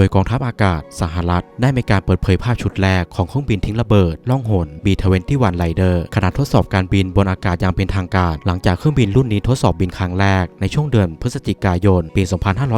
โดยกองทัพอากาศสหรัฐ ได้มีการเปิดเผยภาพชุดแรกของเครื่องบินทิ้งระเบิดล่องหน B-21 Raider ขณะทดสอบการบินบนอากาศอย่างเป็นทางการ หลังจากเครื่องบินรุ่นนี้ทดสอบบินครั้งแรกในช่วงเดือนพฤศจิกายน ปี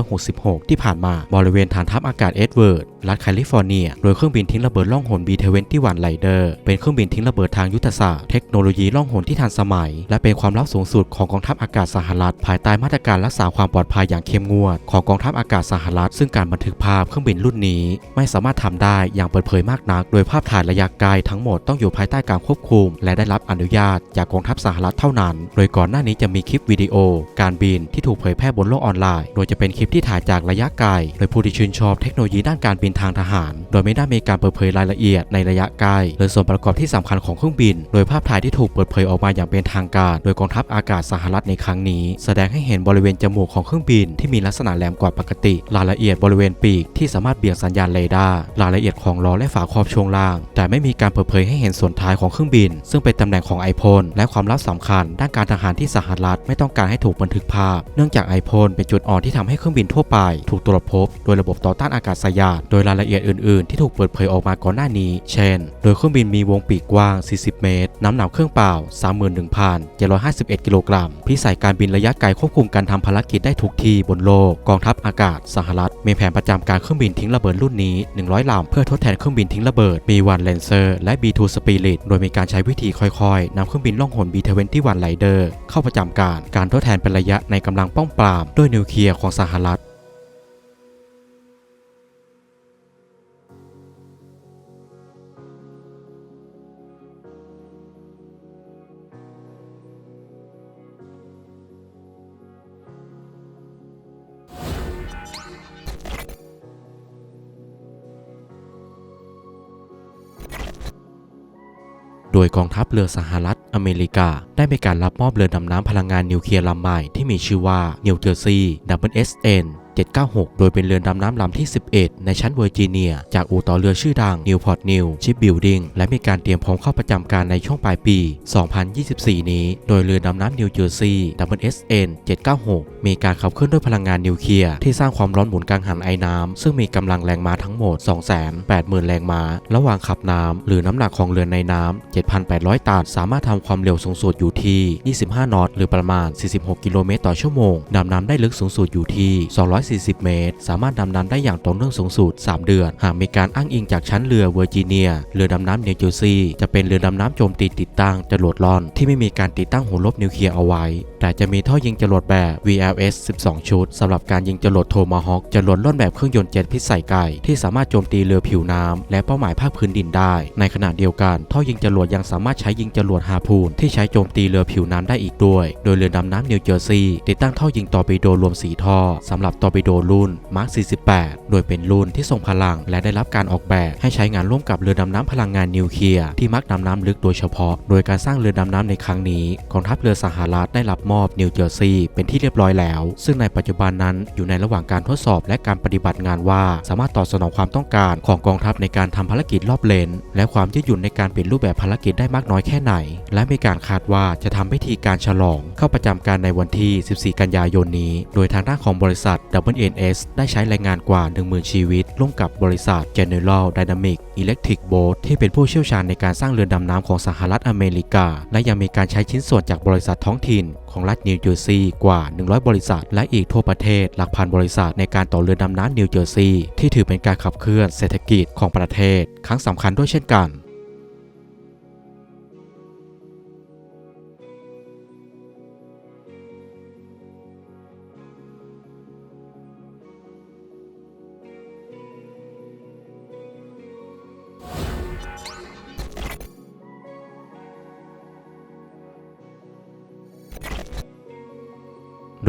2566 ที่ผ่านมาบริเวณฐานทัพอากาศเอ็ดเวิร์ด รัฐแคลิฟอร์เนีย โดยเครื่องบินทิ้งระเบิดล่องหน B-21 Raider เป็นเครื่องบินทิ้งระเบิดทางยุทธศาสตร์เทคโนโลยีล่องหนที่ทันสมัย และเป็นความลับสูงสุดของกองทัพอากาศสหรัฐ ภายใต้มาตรการรักษาความปลอดภัยอย่างเข้มงวด ของกองทัพอากาศสหรัฐ ซึ่งการบันทึกภาพเครื่องบินรุ่นนี้ ไม่สามารถทำได้อย่างเปิดเผยมากนัก โดยภาพถ่ายระยะไกลทั้งหมดต้องอยู่ภายใต้การควบคุม และได้รับอนุญาตจากกองทัพสหรัฐเท่านั้น โดยก่อนหน้านี้จะมีคลิปวิดีโอ การบินที่ถูกเผยแพร่บนโลกออนไลน์ โดยจะเป็นคลิปที่ถ่ายจากระยะไกล โดยผู้ที่ชื่นชอบเทคโนโลยีด้านการบินทางทหาร โดยไม่ได้มีการเปิดเผยรายละเอียดในระยะไกลหรือส่วนประกอบที่สำคัญของเครื่องบิน โดยภาพถ่ายที่ถูกเปิดเผยออกมาอย่างเป็นทางการ โดยกองทัพอากาศสหรัฐในครั้งนี้ แสดงให้เห็นบริเวณจมูกของเครื่องบินที่มีลักษณะแหลมกว่าปกติ รายละเอียดบริเวณปีกที่สามารถเบี่ยงสัญญาณเรดาร์รายละเอียดของล้อและฝาครอบช่วงล่าง แต่ไม่มีการเปิดเผยให้เห็นส่วนท้ายของเครื่องบิน ซึ่งเป็นตำแหน่งของไอพ่นและความลับสำคัญ ด้านการทหารที่สหรัฐไม่ต้องการให้ถูกบันทึกภาพ เนื่องจากไอพ่นเป็นจุดอ่อนที่ทำให้เครื่องบินทั่วไป ถูกตรวจพบ โดยระบบต่อต้านอากาศยานโดยยรายละเอียดอื่น ๆ ที่ถูกเปิดเผยออกมาก่อนหน้านี้ เช่น โดยเครื่องบินมีวงปีกกว้าง 40 เมตร น้ำหนักเครื่องเปล่า 31,751 กิโลกรัม พิสัยการบินระยะไกลควบคุมการทำภารกิจได้ทุกที่บนโลก กองทัพอากาศสหรัฐ มีแผนประจำการเครื่องบินทิ้งระเบิดรุ่นนี้ 100 ลำ เพื่อทดแทนเครื่องบินทิ้งระเบิด B1 Lancer และ B2 Spirit โดยมีการใช้วิธีค่อยๆนำเครื่องบินล่องหน B21 Raider เข้าประจำการ การทดแทนเป็นระยะในกำลังป้องปรามด้วยนิวเคลียร์ของสหรัฐ ยกองทัพเรือสหรัฐอเมริกา ได้มีการรับมอบเรือดำน้ำพลังงานนิวเคลียร์ลำใหม่ที่มีชื่อว่านิวเจอร์ซีย์ WSN 796 โดยเป็นเรือดำน้ำลำที่ 11 ในชั้นเวอร์จิเนีย จากอู่ต่อเรือชื่อดัง Newport News Shipbuilding และมีการเตรียมพร้อมเข้าประจำการในช่วงปลายปี 2024 นี้ โดยเรือดำน้ำนิวเจอร์ซีย์ WSN 796 มีการขับเคลื่อนด้วยพลังงานนิวเคลียร์ที่สร้างความร้อนหมุนกังหันไอ้น้ำ ซึ่งมีกำลังแรงม้าทั้งหมด 280,000 แรงม้า ระหว่างขับน้ำหรือน้ำหนักของเรือในน้ำ 7,800 ตัน สามารถทำความเร็วสูงสุดอยู่ที่ 25 นอต หรือประมาณ 46 กิโลเมตรต่อชั่วโมงดำน้ำได้ลึกสูงสุดอยู่ที่240 เมตร สามารถดำน้ำได้อย่างต่อเนื่องสูงสุด 3 เดือน หากมีการอ้างอิงจากชั้นเรือเวอร์จิเนีย เรือดำน้ำเนวเจอร์ซีย์จะเป็นเรือดำน้ำโจมตีติดตั้งจรวดล่อน ที่ไม่มีการติดตั้งหัวลบนิวเคลียร์เอาไว้ แต่จะมีท่อยิงจรวดแบบ VLS 12 ชุดสำหรับการยิงจรวดโทมาฮอคจรวดล่อนแบบเครื่องยนต์เจ็ตพิษใส่ไก่ที่สามารถโจมตีเรือผิวน้ำและเป้าหมายภาคพื้นดินได้ ในขณะเดียวกัน ท่อยิงจรวดยังสามารถใช้ยิงจรวดฮาพูนที่ใช้โจมตีเรือผิวน้ำได้อีกด้วย โดยเรือดำน้ำนิวเจอร์ซีย์ติดตั้งท่อยิงตอร์ปิโดรวม 4 ท่อสำหรับตอร์ปิโดรุ่นมาร์ค 48 โดยเป็นรุ่นที่ทรงพลังและได้รับการออกแบบให้ใช้งานร่วมกับเรือดำน้ำพลังงานนิวเคลียร์ที่มักดำน้ำลึกโดยเฉพาะ โดยการสร้างเรือดำน้ำในครั้งนี้กองทัพเรือสหรัฐได้รับมอบนิวเจอร์ซีย์เป็นที่เรียบร้อยแล้ว ซึ่งในปัจจุบันนั้นอยู่ในระหว่างการทดสอบและการปฏิบัติงานว่า สามารถตอบสนองความต้องการของกองทัพในการทำภารกิจรอบเลน และความยืดหยุ่นในการเปลี่ยนรูปแบบภารกิจได้มากน้อยแค่ไหน และมีการคาดว่าจะทำพิธีการฉลอง เข้าประจำการในวันที่ 14 กันยายนนี้ โดยทางด้านของบริษัท WNS ได้ใช้แรงงานกว่า 10,000 ชีวิต ร่วมกับบริษัท General Dynamic Electric Boat ที่เป็นผู้เชี่ยวชาญในการสร้างเรือดำน้ำของสหรัฐอเมริกา และยังมีการใช้ชิ้นส่วนจากบริษัทท้องถิ่นของรัฐนิวเจอร์ซีย์กว่า 100 บริษัท และอีกทั่วประเทศหลักพันบริษัทในการต่อเรือดำน้ำนิวเจอร์ซีย์ที่ถือเป็นการขับเคลื่อนเศรษฐกิจของประเทศ ครั้งสำคัญด้วยเช่นกัน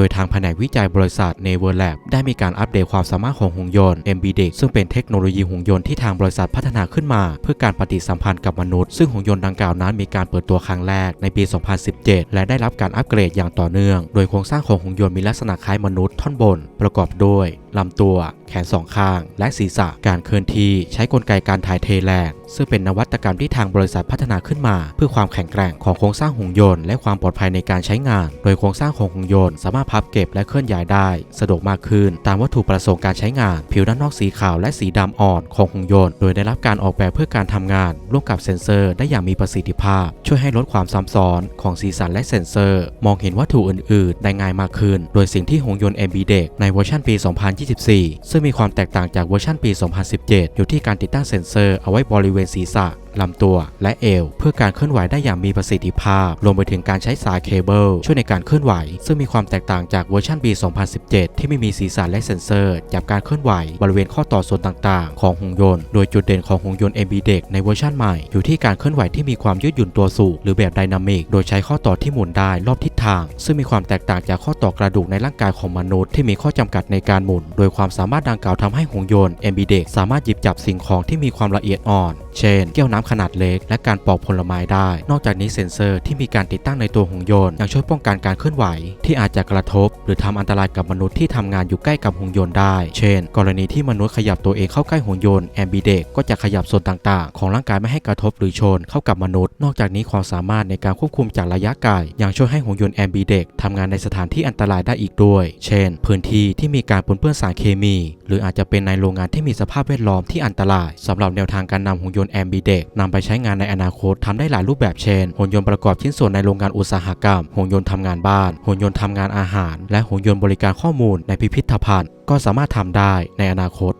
ดยทางแผนกวิจัยบริษัท n a v e r Lab ได้มีการอัปเดตความสามารถของหุ่นยนต์ MBDX ซึ่งเป็นเทคโนโลยีหุ่นยนต์ที่ทางบริษัทพัฒนาขึ้นมา เพื่อการปฏิสัมพันธ์กับมนุษย์ ซึ่งหุ่นยนต์ดังกล่าวนั้นมีการเปิดตัวครั้งแรกในปี 2017 และได้รับการอัปเกรดอย่างต่อเนื่อง โดยโครงสร้างของหุ่นยนต์มีลักษณะคล้ายมนุษย์ท่อนบน ประกอบด้วย ลำตัว แขนสองข้าง และศีรษะ การเคลื่อนที่ใช้กลไกการถ่ายเทแรงซึ่งเป็นนวัตกรรมที่ทางบริษัทพัฒนาขึ้นมา เพื่อความแข็งแกร่งของโครงสร้างหุ่นยนต์และความปลอดภัยในการใช้งาน โดยโครงสร้างของหุ่นยนต์สามารถพับเก็บและเคลื่อนย้ายได้ สะดวกมากขึ้น ตามวัตถุประสงค์การใช้งาน ผิวด้านนอกสีขาวและสีดำอ่อนของหุ่นยนต์ โดยได้รับการออกแบบเพื่อการทำงาน ร่วมกับเซ็นเซอร์ได้อย่างมีประสิทธิภาพ ช่วยให้ลดความซ้ำซ้อนของสีสันและเซ็นเซอร์ มองเห็นวัตถุอื่น ๆ ได้ง่ายมากขึ้น โดยสิ่งที่หุ่นยนต์ MB เด็กในเวอร์ชันปี 2 0 2024 ซึ่งมีความแตกต่างจากเวอร์ชันปี 2017 อยู่ที่การติดตั้งเซ็นเซอร์เอาไว้บริเวณศีรษะลำตัวและเอว เพื่อการเคลื่อนไหวได้อย่างมีประสิทธิภาพ รวมไปถึงการใช้สายเคเบิลช่วยในการเคลื่อนไหว ซึ่งมีความแตกต่างจากเวอร์ชันปี 2017 ที่ไม่มีสีสันและเซ็นเซอร์ จับการเคลื่อนไหวบริเวณข้อต่อส่วนต่างๆ ของหุ่นยนต์ โดยจุดเด่นของหุ่นยนต์ MB เด็กในเวอร์ชันใหม่อยู่ที่การเคลื่อนไหวที่มีความยืดหยุ่นตัวสูงหรือแบบไดนามิกโดยใช้ข้อต่อที่หมุนได้รอบทิศทาง ซึ่งมีความแตกต่างจากข้อต่อกระดูกในร่างกายของมนุษย์ที่มีข้อจำกัดในการหมุน โดยความสามารถดังกล่าวทำให้หุ่นยนต์ MB เด็กสามารถหยิบจับสิ่งของที่มีความละเอียดอ่อนเช่น แก้วน้ำขนาดเล็ก และการปอกผลไม้ได้ นอกจากนี้เซ็นเซอร์ที่มีการติดตั้งในตัวหุ่นยนต์ยังช่วยป้องกันการเคลื่อนไหว ที่อาจจะกระทบ หรือทำอันตรายกับมนุษย์ที่ทำงานอยู่ใกล้กับหุ่นยนต์ได้ เช่น กรณีที่มนุษย์ขยับตัวเองเข้าใกล้หุ่นยนต์ MB เด็กก็จะขยับส่วนต่างๆ ของร่างกายไม่ให้กระทบหรือชนเข้ากับมนุษย์ นอกจากนี้ความสามารถในการควบคุมจากระยะไกลยังช่วยให้หุ่นยนต์ MB เด็กทำงานในสถานที่อันตรายได้อีกด้วย เช่น พื้นที่ที่มีการปนเปื้อนสารเคมี หรืออาจจะเป็นในโรงงานที่มีสภาพแวดล้อมที่อันตรายสำหรับแนวทางการนำหุ่นยนต์ MB เด็กนำไปใช้งานในอนาคตทำได้หลายรูปแบบเช่นหุ่นยนต์ประกอบชิ้นส่วนในโรงงานอุตสาหกรรมหุ่นยนต์ทำงานบ้านหุ่นยนต์ทำงานอาหาร และหุ่นยนต์บริการข้อมูลในพิพิธภัณฑ์ ก็สามารถทำได้ในอนาคต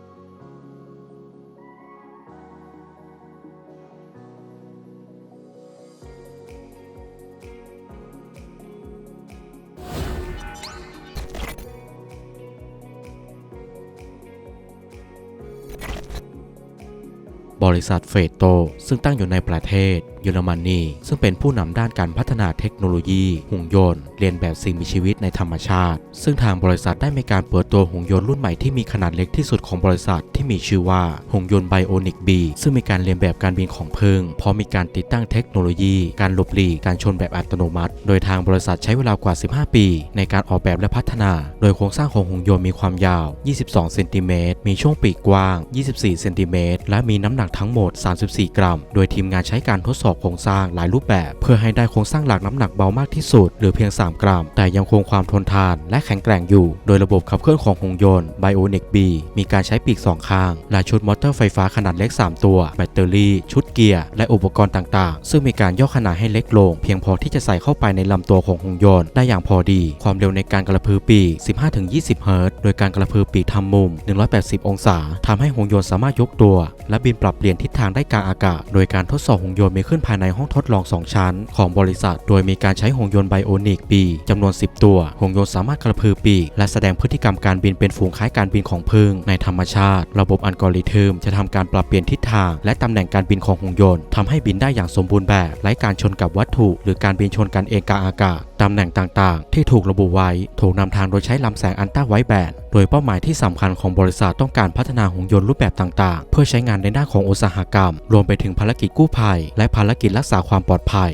บริษัทเฟโตซึ่งตั้งอยู่ในประเทศ เยอรมนีซึ่งเป็นผู้นำด้านการพัฒนาเทคโนโลยีหุ่นยนต์เรียนแบบสิ่งมีชีวิตในธรรมชาติ ซึ่งทางบริษัทได้มีการเปิดตัวหุ่นยนต์รุ่นใหม่ที่มีขนาดเล็กที่สุดของบริษัทที่มีชื่อว่าหุ่นยนต์ไบโอนิกบีซึ่งมีการเรียนแบบการบินของพึ่งพร้อมมีการติดตั้งเทคโนโลยี การหลบหลีกการชนแบบอัตโนมัติ โดยทางบริษัทใช้เวลากว่า 15 ปี ในการออกแบบและพัฒนา โดยโครงสร้างของหุ่นยนต์มีความยาว 22 เซนติเมตร มีช่วงปีกกว้าง 24 เซนติเมตร และมีน้ำหนักทั้งหมด 34 กรัม โดยทีมงานใช้การทดสอบโครงสร้างหลายรูปแบบ เพื่อให้ได้โครงสร้างหลักน้ำหนักเบามากที่สุดหรือเพียง 3 กรัม แต่ยังคงความทนทานและแข็งแกร่งอยู่ โดยระบบขับเคลื่อนของหุ่นยนต์ Bionic B มีการใช้ปีก 2 ข้าง และชุดมอเตอร์ไฟฟ้าขนาดเล็ก 3 ตัว แบตเตอรี่ ชุดเกียร์ และอุปกรณ์ต่างๆ ซึ่งมีการย่อขนาดให้เล็กลง เพียงพอที่จะใส่เข้าไปในลำตัวของหุ่นยนต์ได้อย่างพอดี ความเร็วในการกระพือปีก 15-20 เฮิรตซ์ โดยการกระพือปีกทำมุม 180 องศาทำให้หุ่นยนต์สามารถยกตัว และบินปรับเปลี่ยนทิศทางได้กลางอากาศ โดยการทดสอบหุ่นยนต์มีขึ้นภายในห้องทดลอง 2 ชั้น ของบริษัท โดยมีการใช้หงยนต์ไบโอนิกปีจำนวน 10 ตัว หงยนต์สามารถกระพือปีก และแสดงพฤติกรรมการบินเป็นฝูงคล้ายการบินของพึ่งในธรรมชาติ ระบบอัลกอริทึมจะทำการปรับเปลี่ยนทิศทาง และตำแหน่งการบินของหงยนต์ทำให้บินได้อย่างสมบูรณ์แบบไร้การชนกับวัตถุ หรือการบินชนกันเองกลางอากาศ ตำแหน่งต่างๆ ที่ถูกระบุไว้ ถูกนำทางโดยใช้ลำแสงอันต้าไวแบนโดยเป้าหมายที่สำคัญของบริษัทต้องการพัฒนาหุ่นยนต์รูปแบบต่างๆ เพื่อใช้งานในด้านของอุตสาหกรรม รวมไปถึงภารกิจกู้ภัย และภารกิจรักษาความปลอดภัย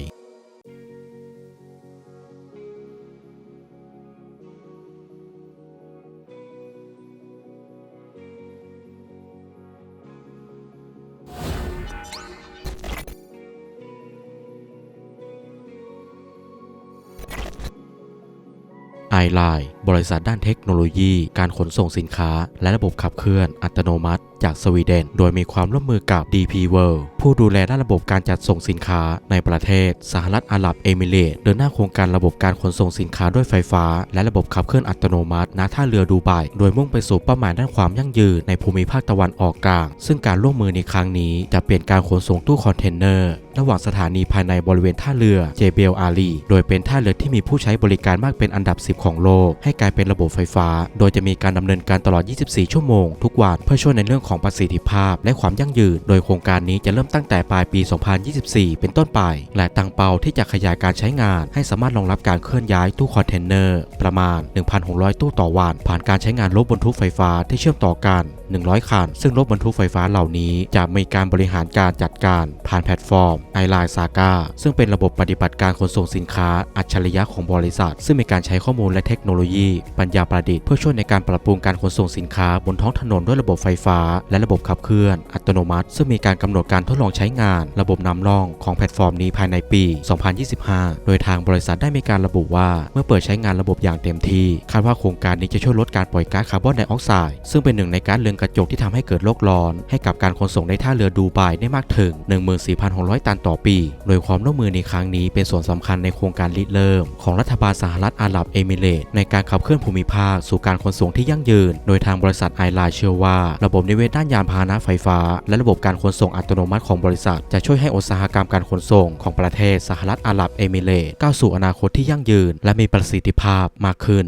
ไอไลน์บริษัทด้านเทคโนโลยี การขนส่งสินค้า และระบบขับเคลื่อนอัตโนมัติ จากสวีเดน โดยมีความร่วมมือกับ DP World ผู้ดูแลด้านระบบการจัดส่งสินค้าในประเทศ สหรัฐอาหรับเอมิเรตส์เดินหน้าโครงการระบบการขนส่งสินค้าด้วยไฟฟ้า และระบบขับเคลื่อนอัตโนมัติณท่าเรือดูไบโดยมุ่งไปสู่เป้าหมายด้านความยั่งยืนในภูมิภาคตะวันออกกลาง ซึ่งการร่วมมือในครั้งนี้จะเปลี่ยนการขนส่งตู้คอนเทนเนอร์ระหว่างสถานีภายในบริเวณท่าเรือเจเบลอาลีโดยเป็นท่าเรือที่มีผู้ใช้บริการมากเป็นอันดับ 10 ของโลก ให้กลายเป็นระบบไฟฟ้า โดยจะมีการดำเนินการตลอด 24 ชั่วโมงทุกวันเพื่อช่วยในเรื่องของประสิทธิภาพและความยั่งยืน โดยโครงการนี้จะเริ่มตั้งแต่ปลายปี 2024 เป็นต้นไป และตั้งเป้าที่จะขยายการใช้งาน ให้สามารถรองรับการเคลื่อนย้ายตู้คอนเทนเนอร์ ประมาณ 1,600 ตู้ต่อวัน ผ่านการใช้งานรถบรรทุกไฟฟ้าที่เชื่อมต่อกัน 100 คัน ซึ่งรถบรรทุกไฟฟ้าเหล่านี้ จะมีการบริหารการจัดการ ผ่านแพลตฟอร์มไอไลน์ซากาซึ่งเป็นระบบปฏิบัติการขนส่งสินค้า อัจฉริยะของบริษัท ซึ่งมีการใช้ข้อมูลและเทคโนโลยี ปัญญาประดิษฐ์เพื่อช่วยในการปรับปรุงการขนส่งสินค้าบนท้องถนนด้วยระบบไฟฟ้าและระบบขับเคลื่อนอัตโนมัติ ซึ่งมีการกำหนดการทดลองใช้งาน ระบบนำร่องของแพลตฟอร์มนี้ภายในปี 2025 โดยทางบริษัทได้มีการระบุว่าเมื่อเปิดใช้งานระบบอย่างเต็มที่ คาดว่าโครงการนี้จะช่วยลดการปล่อยก๊าซคาร์บอนไดออกไซด์ซึ่งเป็นหนึ่งในก๊าซเรือนกระจกที่ทำให้เกิดโลกร้อน ให้กับการขนส่งในท่าเรือดูไบได้มากถึง 14,600 ตันต่อปี โดยความร่วมมือในครั้งนี้เป็นส่วนสำคัญในโครงการริเริ่ม ของรัฐบาลสหรัฐอาหรับเอมิเรตส์ในการขับเคลื่อนภูมิภาคสู่การขนส่งที่ยั่งยืน โดยทางบริษัทไอไลน์เชื่อว่า ระบบนิเวศด้านยานพาหนะไฟฟ้า และระบบการขนส่งอัตโนมัติของบริษัท จะช่วยให้อุตสาหกรรมการขนส่งของประเทศสหรัฐอาหรับเอมิเรตส์ก้าวสู่อนาคตที่ยั่งยืน และมีประสิทธิภาพมากขึ้น